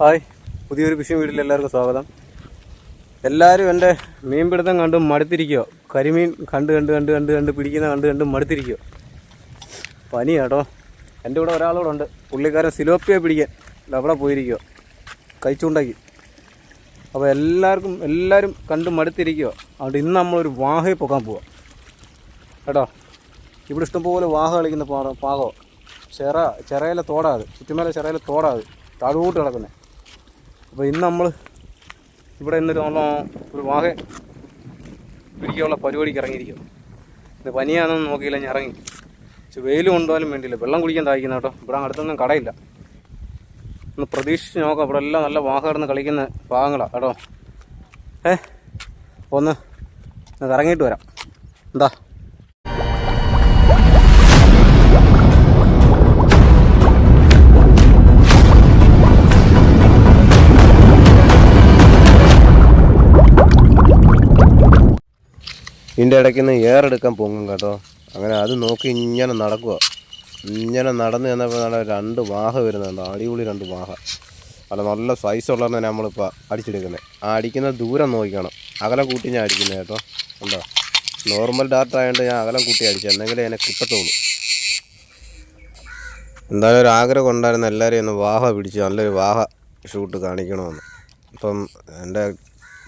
Hi. പുതിയൊരു phishing വീട്ടിൽ എല്ലാവർക്കും സ്വാഗതം. എല്ലാവരും എന്റെ മീൻപിടുത്തം കണ്ടും മടുത്തിരിക്കുകയോ കരിമീൻ കണ്ട് കണ്ട് കണ്ട് കണ്ട് കണ്ട് പിടിക്കുന്ന കണ്ട് കണ്ട് മടുത്തിരിക്കുകയോ പനി കേട്ടോ എന്റെ കൂടെ ഒരാളോടെ ഉണ്ട് പുള്ളിക്കാരൻ സിലോപ്പിയെ പിടിക്കാൻ അവിടെ പോയിരിക്കുകയോ കഴിച്ചുണ്ടാക്കി. അപ്പോൾ എല്ലാവർക്കും എല്ലാവരും കണ്ട് മടുത്തിരിക്കുകയോ അതുകൊണ്ട് ഇന്ന് നമ്മളൊരു വാഹയിൽ പോകാൻ പോവാം. കേട്ടോ? ഇവിടെ ഇഷ്ടംപോലെ വാഹ കളിക്കുന്ന പാടം പാകോ. ചെറ ചിറയിലെ തോടാ അത്. ചുറ്റുമേലെ ചിറയിലെ തോടാ അത്. താഴോട്ട് കിടക്കുന്നത് അപ്പോൾ ഇന്ന് നമ്മൾ ഇവിടെ ഇന്നൊരു നമ്മൾ ഒരു വാഹ പിടിക്കാനുള്ള പരിപാടിക്ക് ഇറങ്ങിയിരിക്കും ഇത് പനിയാണെന്ന് നോക്കിയില്ല ഞാൻ ഇറങ്ങി. പക്ഷെ വെയിൽ കൊണ്ടുപോകാനും വേണ്ടിയില്ല. വെള്ളം കുടിക്കാൻ താഴ്ക്കുന്ന കേട്ടോ. ഇവിടെ അടുത്തൊന്നും കടയില്ല. ഒന്ന് പ്രതീക്ഷിച്ച് നോക്കാം. ഇവിടെ എല്ലാം നല്ല വാഹ കിടന്ന് കളിക്കുന്ന ഭാഗങ്ങളാണ് കേട്ടോ. ഏ ഒന്ന് ഇറങ്ങിയിട്ട് വരാം. എന്താ? ഇതിന്റെ ഇടയ്ക്ക് നിന്ന് ഏറെടുക്കാൻ പൊങ്ങും കേട്ടോ. അങ്ങനെ അത് നോക്കി ഇങ്ങനെ നടക്കുക ഇങ്ങനെ നടന്ന് ചെന്നപ്പോൾ നല്ല രണ്ട് വാഹ വരുന്നുണ്ട് അടിപൊളി രണ്ട് വാഹ. അല്ല നല്ല സൈസ് ഉള്ളതാണ് നമ്മളിപ്പോൾ അടിച്ചെടുക്കുന്നത് ആ അടിക്കുന്ന ദൂരം നോക്കിക്കണം. അകലം കൂട്ടി ഞാൻ അടിക്കുന്നത് കേട്ടോ. ഉണ്ടോ നോർമൽ ഡാർട്ട് ആയതുകൊണ്ട് ഞാൻ അകലം കൂട്ടി അടിച്ചു എന്നെങ്കിലും എന്നെ കിട്ടത്തുള്ളൂ. എന്തായാലും ഒരു ആഗ്രഹം ഉണ്ടായിരുന്നു എല്ലാവരെയും ഒന്ന് വാഹ പിടിച്ച് നല്ലൊരു വാഹ ഷൂട്ട് കാണിക്കണമെന്ന്. അപ്പം എന്റെ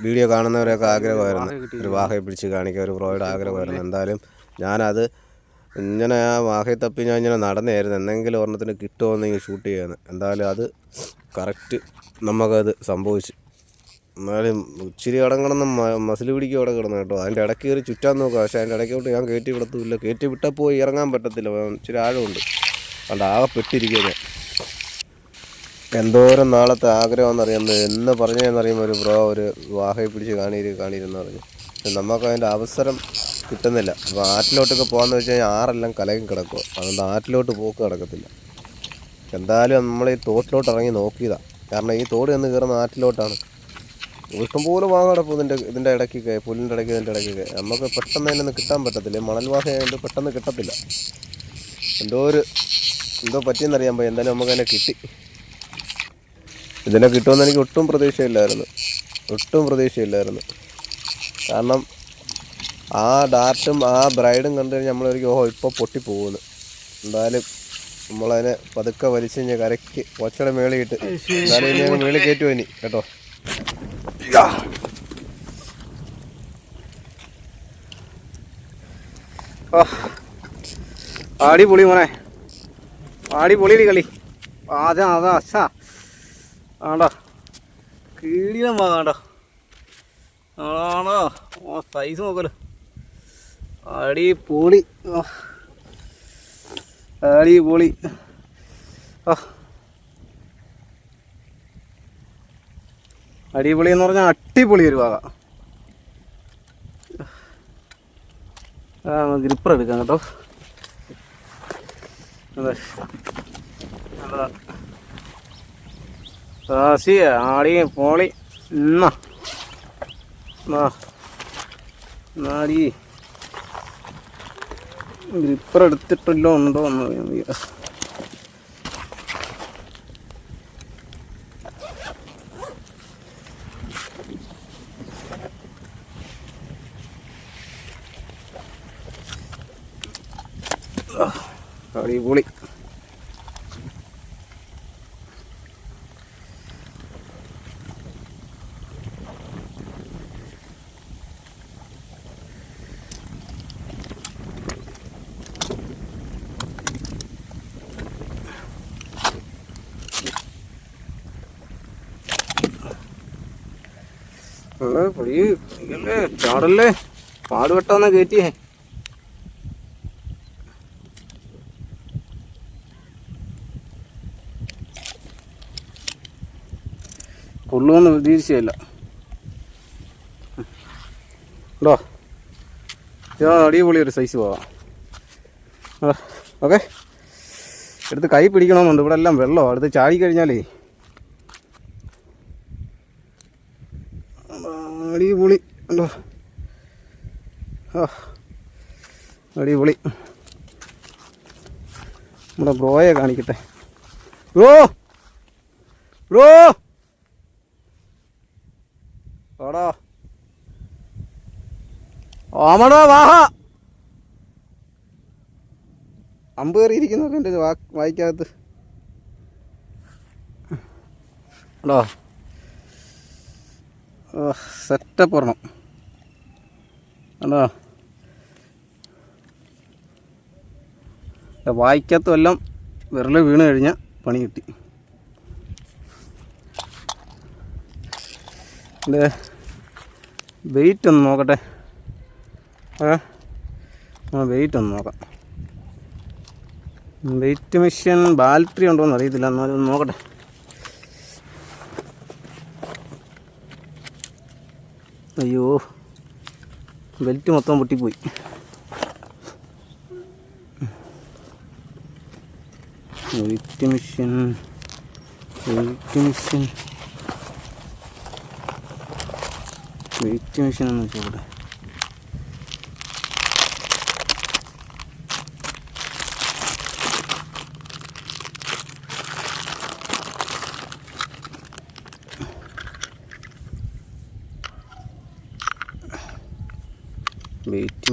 വീഡിയോ കാണുന്നവരൊക്കെ ആഗ്രഹമായിരുന്നു. ഒരു വാഹയെ പിടിച്ച് കാണിക്കാൻ ഒരു പ്രോയുടെ ആഗ്രഹമായിരുന്നു. എന്തായാലും ഞാനത് ഇങ്ങനെ ആ വാഹയെ തപ്പി ഞാൻ ഇങ്ങനെ നടന്നായിരുന്നു. എന്തെങ്കിലും ഒരെണ്ണത്തിന് കിട്ടുമോ ഇങ്ങനെ ഷൂട്ട് ചെയ്യാന്ന് എന്തായാലും അത് കറക്റ്റ് നമുക്കത് സംഭവിച്ചു. എന്നാലും ഇച്ചിരി അടങ്ങണമെന്ന് മസിൽ പിടിക്കും അവിടെ കിടന്നു കേട്ടോ. അതിന്റെ ഇടയ്ക്ക് കയറി ചുറ്റാൻ നോക്കുക പക്ഷേ അതിന്റെ ഇടയ്ക്കോട്ട് ഞാൻ കയറ്റി വിടത്തുമില്ല. കയറ്റി വിട്ടാൽ പോയി ഇറങ്ങാൻ പറ്റത്തില്ല. ഇച്ചിരി ആഴമുണ്ട്. അതുകൊണ്ട് ആകെ പെട്ടിരിക്കുക എന്തോരം നാളത്തെ ആഗ്രഹമെന്നറിയാം എന്ന് പറഞ്ഞതെന്നറിയുമ്പോൾ ഒരു ബ്രോ ഒരു വാഹയെ പിടിച്ച് കാണിര് കാണിരുന്ന് പറഞ്ഞു. നമുക്ക് അതിന്റെ അവസരം കിട്ടുന്നില്ല. അപ്പോൾ ആറ്റിലോട്ടൊക്കെ പോകാമെന്ന് വെച്ച് കഴിഞ്ഞാൽ ആറെല്ലാം കലകി കിടക്കുക അതുകൊണ്ട് ആറ്റിലോട്ട് പോക്ക് കിടക്കത്തില്ല എന്തായാലും നമ്മൾ ഈ തോട്ടിലോട്ട് ഇറങ്ങി നോക്കിയതാണ് കാരണം ഈ തോട് എന്ന് കയറുന്ന ആറ്റിലോട്ടാണ്. ഇഷ്ടംപോലെ വാഹ കിടക്കും ഇതിന്റെ ഇതിന്റെ ഇടയ്ക്കൊക്കെ പുല്ലിന്റെ ഇടയ്ക്ക് ഇതിന്റെ ഇടയ്ക്കൊക്കെ. നമുക്ക് പെട്ടെന്ന് അതിനൊന്നും കിട്ടാൻ പറ്റത്തില്ല. മണൽ വാഹയായത് പെട്ടെന്ന് കിട്ടത്തില്ല. എന്തോ ഒരു എന്തോ പറ്റിയെന്നറിയാൻ പോയി എന്തായാലും നമുക്ക് അതിനെ കിട്ടി. ഇതിനെ കിട്ടുമെന്ന് എനിക്ക് ഒട്ടും പ്രതീക്ഷയില്ലായിരുന്നു. ഒട്ടും പ്രതീക്ഷയില്ലായിരുന്നു. കാരണം ആ ഡാർട്ടും ആ ബ്രൈഡും കണ്ടു കഴിഞ്ഞാൽ നമ്മളൊരിക്കും ഓഹോ ഇപ്പോൾ പൊട്ടിപ്പോകുന്നു. എന്തായാലും നമ്മളതിനെ പതുക്കെ വലിച്ചു കഴിഞ്ഞാൽ കരയ്ക്ക് ഒച്ചയുടെ മേളിയിട്ട് എന്തായാലും ഇനി മേളിൽ കയറ്റുമോ ഇനി കേട്ടോ. ആടി പൊളി മോനെ. ആടി പൊളി കളി. അതാ അതാ അച്ഛാ. ആണ്ടോ കീടിയം വാങ്ങാണ്ടോ ആണോ സൈസ് നോക്കല്ലോ അടിപൊളി പൊളി. അടിപൊളി പൊളി. അടിപൊളി എന്ന് പറഞ്ഞാൽ അടിപൊളി ഒരു വാക ആ ഗ്രിപ്പർ എടുക്കാം കേട്ടോ. അതെ. നല്ലതാ ആടിയും ആടി പോളി. എന്നാ നാടി ഗ്രിപ്പർ എടുത്തിട്ടല്ലോ ഉണ്ടോ എന്ന് അറിയാൻ വയ്യ. അടിപൊളി അല്ലേ, ചാടല്ലേ? പാടുപെട്ടാന്ന് കയറ്റിയേ കൊള്ളുമെന്ന് പ്രതീക്ഷയല്ല അടിപൊളി ഒരു സൈസ് പോവാം. ഓക്കെ. എടുത്ത് കൈ പിടിക്കണമെന്നുണ്ട്. ഇവിടെ എല്ലാം വെള്ളമാണ് അടുത്ത് ചാടി കഴിഞ്ഞാലേ അടിപൊളി. ഉണ്ടോ ആ അടിപൊളി. നമ്മുടെ ബ്രോയെ കാണിക്കട്ടെ. ബ്രോ! ബ്രോ! വാടാ. ഓമടോ വാഹ. അമ്പ് കയറിയിരിക്കുന്നൊക്കെ എന്റെ വാ വായിക്കകത്ത്. ഉണ്ടോ സെറ്റപ്പ് ഒരെണ്ണം. കണ്ടോ? വായിക്കാത്ത എല്ലാം വിരൽ വീണ് കഴിഞ്ഞാൽ പണി കിട്ടി. ഇത് വെയിറ്റ് ഒന്ന് നോക്കട്ടെ. ആ വെയിറ്റ് ഒന്ന് നോക്കാം. വെയിറ്റ് മെഷീൻ ബാറ്ററി ഉണ്ടോ എന്ന് അറിയത്തില്ല. എന്നാലും നോക്കട്ടെ. അയ്യോ ബെൽറ്റ് മൊത്തം പൊട്ടിപ്പോയി. Weight machine weight machine weight എന്ന് വെച്ചാൽ വെയിറ്റ്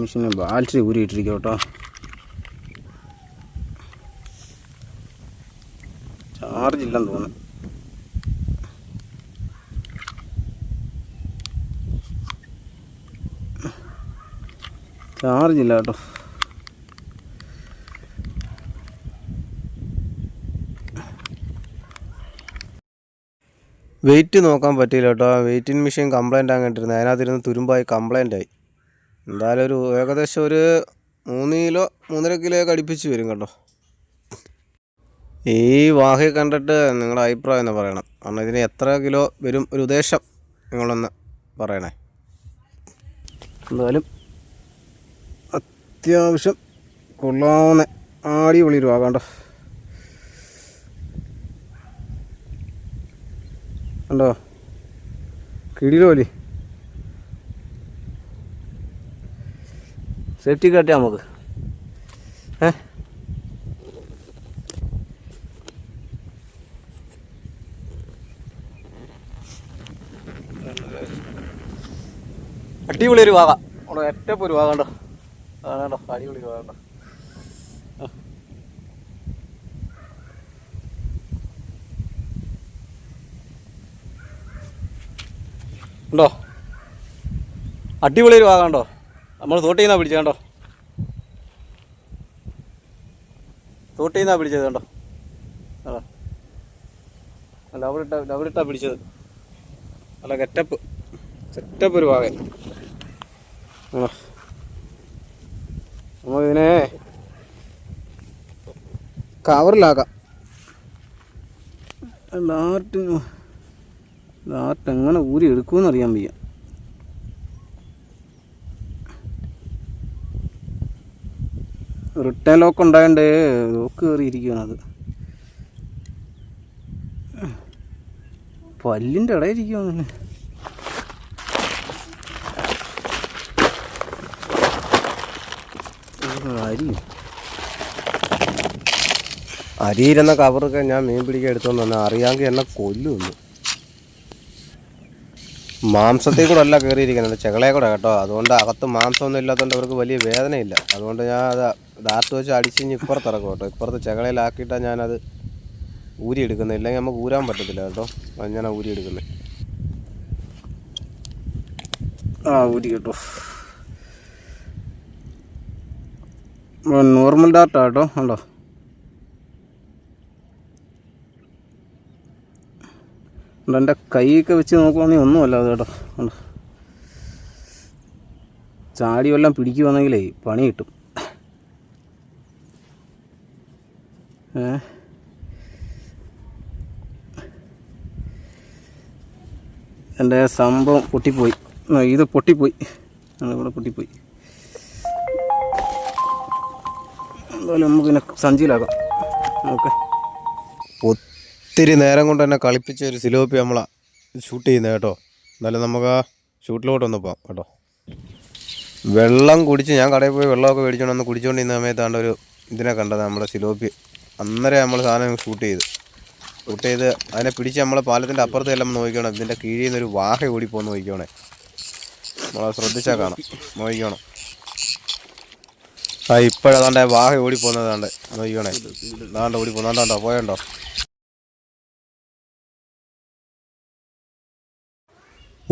മെഷീന് ബാറ്ററി ഊരിയിട്ടിരിക്കും കേട്ടോ. ചാർജ് ഇല്ലെന്ന് തോന്നുന്നു. ചാർജ് ഇല്ല കേട്ടോ. വെയിറ്റ് നോക്കാൻ പറ്റിയില്ല കേട്ടോ. വെയിറ്റിംഗ് മെഷീൻ കംപ്ലൈന്റ് ആകിട്ടിരുന്നു അതിനകത്തിരുന്ന് തുരുമ്പായി കംപ്ലൈന്റ് ആയി. എന്തായാലും ഒരു ഏകദേശം ഒരു മൂന്ന് കിലോ മൂന്നര കിലോ ഒക്കെ അടുപ്പിച്ച് വരും കേട്ടോ. ഈ വാഹി കണ്ടിട്ട് നിങ്ങളുടെ അഭിപ്രായം എന്ന് പറയണം? കാരണം ഇതിന് എത്ര കിലോ വരും ഒരു ഉദ്ദേശം നിങ്ങളൊന്ന് പറയണേ. എന്തായാലും അത്യാവശ്യം കൊള്ളാവുന്ന ആടി ആകാണ്ടോ കണ്ടോ? കിടിലോലി. സേഫ്റ്റി കാട്ടിയാ നമുക്ക്. ഏ? അടിപൊളി ഒരു വാക അവിടെ ഏറ്റവും ഒരു വാഗണ്ടോ അതാണ്ടോ അടിപൊളി ഒരു വാക കണ്ടോ? ഉണ്ടോ? അടിപൊളി ഒരു വാഗണ്ടോ നമ്മൾ തോട്ടിൽ നിന്നാണ് പിടിച്ചത് കണ്ടോ? തോട്ടിൽ നിന്നാണ് പിടിച്ചത് കണ്ടോ? ലവറിട്ട ലവറിട്ടാ പിടിച്ചത്. നല്ല ഗെറ്റപ്പ് സെറ്റപ്പ് ഒരു ഭാഗം. നമ്മളിതിനെ കവറിലാക്കാം ഡാർട്ട് ഡാർട്ട് എങ്ങനെ ഊരി എടുക്കുമെന്ന് അറിയാൻ വയ്യ. റിട്ടേൺ ലോക്ക് ഉണ്ടായതുകൊണ്ട് ലോക്ക് കയറിയിരിക്കുകയാണ് അത്. പല്ലിന്റെ ഇടയിരിക്കുവാന്നല്ലേ അരി. അരിയിരുന്ന കവറൊക്കെ ഞാൻ മീൻ പിടിക്കാൻ എടുത്തോന്ന് തന്നെ അറിയാമെങ്കിൽ എന്നെ കൊല്ലുന്നു മാംസത്തിൽ കൂടെ അല്ല കയറിയിരിക്കുന്നത് ചെകളെ കൂടെ കേട്ടോ. അതുകൊണ്ട് അകത്ത് മാംസമൊന്നും ഇല്ലാത്തതുകൊണ്ട് അവർക്ക് വലിയ വേദനയില്ല. അതുകൊണ്ട് ഞാൻ അത് ദാർത്ത് വെച്ച് അടിച്ച് ഇനി ഇപ്പുറത്ത് ഇറക്കും കേട്ടോ. ഇപ്പുറത്ത് ചെകളയിലാക്കിയിട്ടാണ് ഞാനത് ഊരി എടുക്കുന്നത് ഇല്ലെങ്കിൽ നമുക്ക് ഊരാൻ പറ്റത്തില്ല കേട്ടോ. അത് ഞാൻ ഊരി എടുക്കുന്നത് ആ ഊരി കേട്ടോ. നോർമൽ ഡാർട്ടാ കേട്ടോ. ഉണ്ടോ എന്റെ കൈയൊക്കെ വെച്ച് നോക്കുവാണെങ്കിൽ ഒന്നുമല്ല അത് കേട്ടോ. ഉണ്ടോ ചാടിയെല്ലാം പിടിക്കുവാണെങ്കിലേ പണി കിട്ടും. എന്റെ സംഭവം പൊട്ടിപ്പോയി. ഇത് പൊട്ടിപ്പോയി. ഇവിടെ പൊട്ടിപ്പോയി. എന്തായാലും നമുക്ക് പിന്നെ സഞ്ചിയിലാക്കാം. ഓക്കെ ഒത്തിരി നേരം കൊണ്ട് തന്നെ കളിപ്പിച്ച ഒരു സിലോപ്പി നമ്മളാ ഷൂട്ട് ചെയ്യുന്നത് കേട്ടോ. എന്നാലും നമുക്ക് ആ ഷൂട്ടിലോട്ടൊന്ന് പോകാം കേട്ടോ. വെള്ളം കുടിച്ച് ഞാൻ കടയിൽ പോയി വെള്ളമൊക്കെ മേടിച്ചോണ്ട് ഒന്ന് കുടിച്ചുകൊണ്ടിരുന്ന സമയത്താണ് ഒരു ഇതിനെ കണ്ടത് നമ്മുടെ സിലോപ്പി. അന്നേരം നമ്മൾ സാധനം ഷൂട്ട് ചെയ്ത്. ഷൂട്ട് ചെയ്ത് അതിനെ പിടിച്ച് നമ്മളെ പാലത്തിന്റെ അപ്പുറത്ത് എല്ലാം നോക്കിക്കണം. ഇതിന്റെ കീഴിൽ നിന്നൊരു വാഹ ഓടിപ്പോന്ന് നോക്കിക്കോണേ. നമ്മളത് ശ്രദ്ധിച്ചാൽ കാണാം. നോക്കിക്കണം. ആ ഇപ്പോഴതാണ്ട് വാഹ ഓടിപ്പോന്നതാണ്ട് നോക്കിക്കണേ. താണ്ട് ഓടിപ്പോന്നാണ്ടോ പോയണ്ടോ?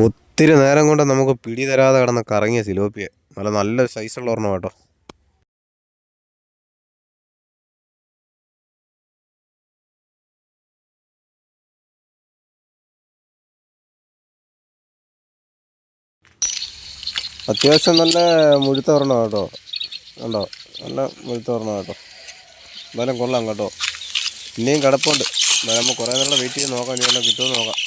ഒത്തിരി നേരം കൊണ്ട് നമുക്ക് പിടി തരാതെ കിടന്ന് കറങ്ങിയ സിലോപ്പിയെ. നല്ല നല്ല സൈസുള്ള ഒരെണ്ണം കേട്ടോ. അത്യാവശ്യം നല്ല മുഴുത്ത കേട്ടോ. കണ്ടോ? നല്ല മുഴുത്ത കേട്ടോ. എന്തായാലും കൊള്ളാം കേട്ടോ. ഇനിയും കിടപ്പുണ്ട്. എന്തായാലും നമ്മൾ കുറേ നേരം വെയിറ്റ് ചെയ്ത് നോക്കാം. ഇനി വല്ലതും കിട്ടുമെന്ന് നോക്കാം.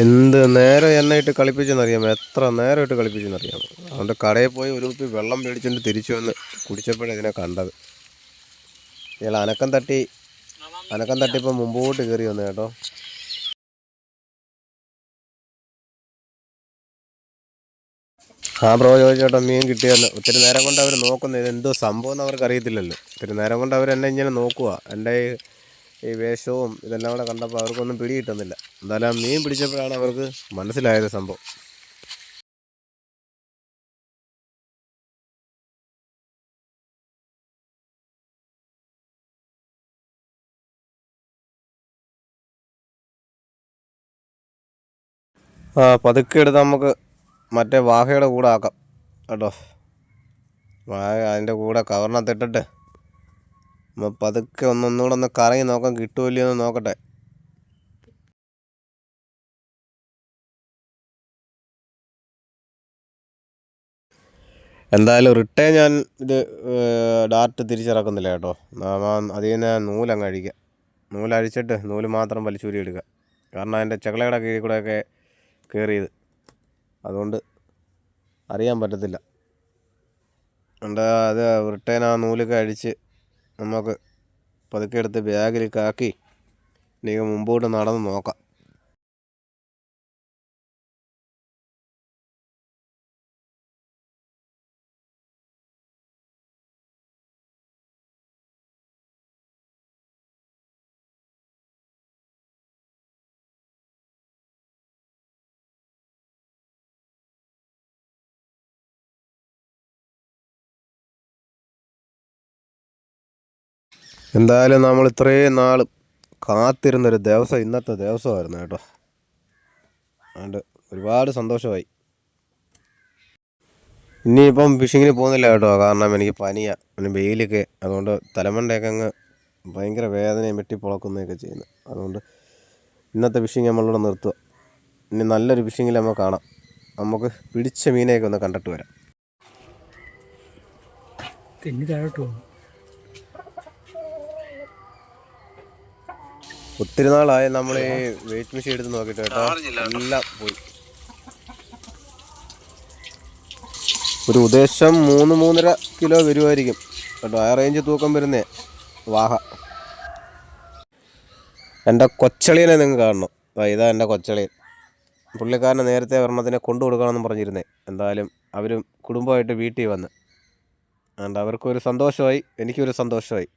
എന്ത് നേരം എണ്ണയിട്ട് കളിപ്പിച്ചെന്നറിയാം എത്ര നേരം ഇട്ട് കളിപ്പിച്ചെന്നറിയാമോ അതുകൊണ്ട് കടയിൽ പോയി ഒരു കുപ്പി വെള്ളം മേടിച്ചുകൊണ്ട് തിരിച്ചു വന്ന് കുടിച്ചപ്പോഴാണ് ഇതിനെ കണ്ടത്. ഇയാൾ അനക്കം തട്ടി അനക്കം തട്ടിപ്പോൾ മുമ്പോട്ട് കയറി വന്നു കേട്ടോ. ആ ബ്രോ ചോദിച്ചോട്ടോ മീൻ കിട്ടിയെന്ന്. ഒത്തിരി നേരം കൊണ്ട് അവർ നോക്കുന്നു. ഇത് എന്തോ സംഭവം എന്ന് അവർക്ക് അറിയത്തില്ലല്ലോ. ഒത്തിരി നേരം കൊണ്ട് അവർ എന്നെ ഇങ്ങനെ നോക്കുക. എന്റെ ഈ ഈ വേഷവും ഇതെല്ലാം കൂടെ കണ്ടപ്പോൾ അവർക്കൊന്നും പിടി കിട്ടുന്നില്ല. എന്തായാലും മീൻ പിടിച്ചപ്പോഴാണ് അവർക്ക് മനസ്സിലായത് സംഭവം. പതുക്കെ എടുത്ത് നമുക്ക് മറ്റേ വാഹയുടെ കൂടെ ആക്കാം. കേട്ടോ. വാഹ അതിന്റെ കൂടെ കവറിനകത്തിട്ടിട്ട് നമ്മൾ പതുക്കെ ഒന്നൊന്നുകൂടെ ഒന്ന് കറങ്ങി നോക്കാം. കിട്ടുമല്ലോ എന്ന് നോക്കട്ടെ. എന്തായാലും റിട്ടേൺ ഞാൻ ഇത് ഡാർട്ട് തിരിച്ചിറക്കുന്നില്ല കേട്ടോ. അതിൽ നിന്ന് നൂലങ്ങ് അഴിക്കുക. നൂലഴിച്ചിട്ട് നൂൽ മാത്രം വലിച്ചൂരി എടുക്കുക. കാരണം അതിന്റെ ചകളയുടെ കീഴിൽ കൂടെയൊക്കെ കയറിയത് അതുകൊണ്ട് അറിയാൻ പറ്റത്തില്ല. എന്താ അത് റിട്ടേൺ ആ നൂലൊക്കെ അഴിച്ച് നമുക്ക് പതുക്കെ എടുത്ത് കാക്കി ഇനി മുമ്പോട്ട് നടന്ന് നോക്കാം. എന്തായാലും നമ്മൾ ഇത്രയും നാൾ കാത്തിരുന്നൊരു ദിവസം ഇന്നത്തെ ദിവസമായിരുന്നു കേട്ടോ. അതുകൊണ്ട് ഒരുപാട് സന്തോഷമായി. ഇനിയിപ്പം ഫിഷിങ്ങിന് പോകുന്നില്ല കേട്ടോ കാരണം എനിക്ക് പനിയാണ് പിന്നെ വെയിലൊക്കെ അതുകൊണ്ട് തലമണ്ടയൊക്കെ അങ്ങ് ഭയങ്കര വേദനയും വെട്ടിപ്പൊളക്കുന്നതൊക്കെ ചെയ്യുന്നു. അതുകൊണ്ട് ഇന്നത്തെ ഫിഷിങ് നമ്മളിവിടെ നിർത്തുക. ഇനി നല്ലൊരു ഫിഷിങ്ങിൽ നമുക്ക് കാണാം. നമുക്ക് പിടിച്ച മീനെയൊക്കെ ഒന്ന് കണ്ടിട്ട് വരാം. തെന്നി താഴോട്ട് പോകും ഒത്തിരി നാളായ നമ്മൾ ഈ വെയിറ്റ് മെഷീൻ എടുത്ത് നോക്കിയിട്ട് കേട്ടോ. എല്ലാം പോയി. ഒരു ഉദ്ദേശം മൂന്ന് മൂന്നര കിലോ വരുമായിരിക്കും കേട്ടോ ആ റേഞ്ച് തൂക്കം വരുന്നേ. വാഹ. എന്റെ കൊച്ചളിയനെ നിങ്ങൾ കാണണം. ഇതാ എന്റെ കൊച്ചളിയൻ. പുള്ളിക്കാരനെ നേരത്തെ ഒരെണ്ണത്തിനെ കൊണ്ടു കൊടുക്കണമെന്ന് പറഞ്ഞിരുന്നേ. എന്തായാലും അവരും കുടുംബമായിട്ട് വീട്ടിൽ വന്ന്. അതുകൊണ്ട് അവർക്കൊരു സന്തോഷമായി എനിക്കൊരു സന്തോഷമായി.